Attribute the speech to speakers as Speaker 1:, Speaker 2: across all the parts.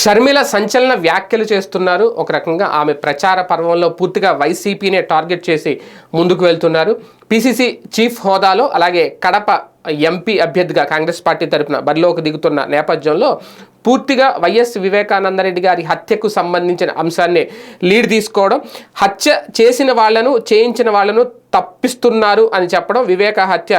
Speaker 1: షర్మిల సంచలన వ్యాఖ్యలు చేస్తున్నారు. ఒక రకంగా ఆమె ప్రచార పర్వంలో పూర్తిగా వైసీపీనే టార్గెట్ చేసి ముందుకు వెళ్తున్నారు. పిసిసి చీఫ్ హోదాలో అలాగే కడప ఎంపీ అభ్యర్థిగా కాంగ్రెస్ పార్టీ తరపున బరిలోకి దిగుతున్న నేపథ్యంలో పూర్తిగా వైఎస్ వివేకానందరెడ్డి గారి హత్యకు సంబంధించిన అంశాన్ని లీడ్ తీసుకోవడం హత్య చేసిన వాళ్ళను చేయించిన వాళ్ళను తప్పిస్తున్నారు అని చెప్పడం వివేక హత్య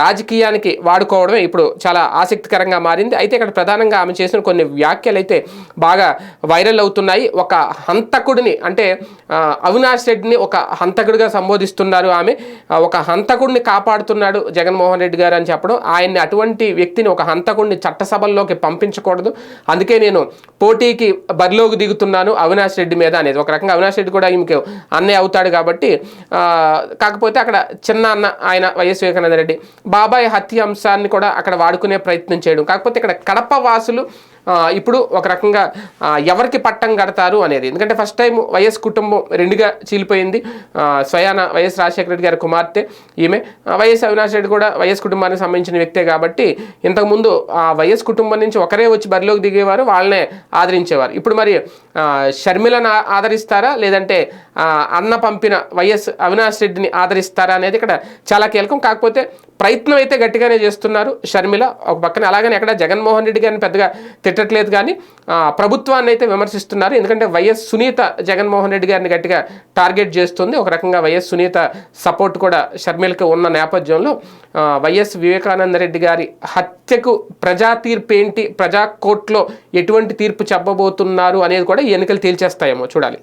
Speaker 1: రాజకీయానికి వాడుకోవడమే ఇప్పుడు చాలా ఆసక్తికరంగా మారింది. అయితే ఇక్కడ ప్రధానంగా ఆమె చేసిన కొన్ని వ్యాఖ్యలు అయితే బాగా వైరల్ అవుతున్నాయి. ఒక హంతకుడిని అంటే అవినాష్ రెడ్డిని ఒక హంతకుడిగా సంబోధిస్తున్నారు ఆమె. ఒక హంతకుడిని కాపాడుతున్నాడు జగన్మోహన్ రెడ్డి గారు అని చెప్పడం ఆయన్ని అటువంటి వ్యక్తిని ఒక హంతకుడిని చట్టసభల్లోకి పంపించకూడదు. అందుకే నేను పోటీకి బరిలోకి దిగుతున్నాను అవినాష్ రెడ్డి మీద అనేది. ఒక రకంగా అవినాష్ రెడ్డి కూడా ఈమెకి అన్నయ్య అవుతాడు కాబట్టి కాకపోతే అక్కడ చిన్న అన్న ఆయన వైఎస్ వివేకానంద రెడ్డి. బాబాయ్ హత్య అంశాన్ని కూడా అక్కడ వాడుకునే ప్రయత్నం చేయడం. కాకపోతే ఇక్కడ కడప వాసులు ఇప్పుడు ఒక రకంగా ఎవరికి పట్టం కడతారు అనేది. ఎందుకంటే ఫస్ట్ టైం వైఎస్ కుటుంబం రెండుగా చీలిపోయింది. స్వయాన వైఎస్ రాజశేఖర రెడ్డి గారి కుమార్తె ఈమె. వైఎస్ అవినాష్ రెడ్డి కూడా వైఎస్ కుటుంబానికి సంబంధించిన వ్యక్తే కాబట్టి ఇంతకుముందు ఆ వైఎస్ కుటుంబం నుంచి ఒకరే వచ్చి బరిలోకి దిగేవారు వాళ్ళనే ఆదరించేవారు. ఇప్పుడు మరి షర్మిలను ఆదరిస్తారా? లేదంటే అన్న పంపిన వైఎస్ అవినాష్ రెడ్డిని ఆదరిస్తారా అనేది ఇక్కడ చాలా కీలకం. కాకపోతే ప్రయత్నం అయితే గట్టిగానే చేస్తున్నారు. షర్మిల ఒక పక్కన అలాగని ఎక్కడ జగన్మోహన్ రెడ్డి గారిని పెద్దగా తిట్టట్లేదు కానీ ప్రభుత్వాన్ని అయితే విమర్శిస్తున్నారు. ఎందుకంటే వైఎస్ సునీత జగన్మోహన్ రెడ్డి గారిని గట్టిగా టార్గెట్ చేస్తుంది. ఒక రకంగా వైఎస్ సునీత సపోర్ట్ కూడా షర్మిలకి ఉన్న నేపథ్యంలో వైఎస్ వివేకానంద రెడ్డి గారి హత్యకు ప్రజా తీర్పు ఏంటి? ప్రజా కోర్టులో ఎటువంటి తీర్పు చెప్పబోతున్నారు అనేది కూడా ఎన్నికలు తేల్చేస్తాయేమో చూడాలి.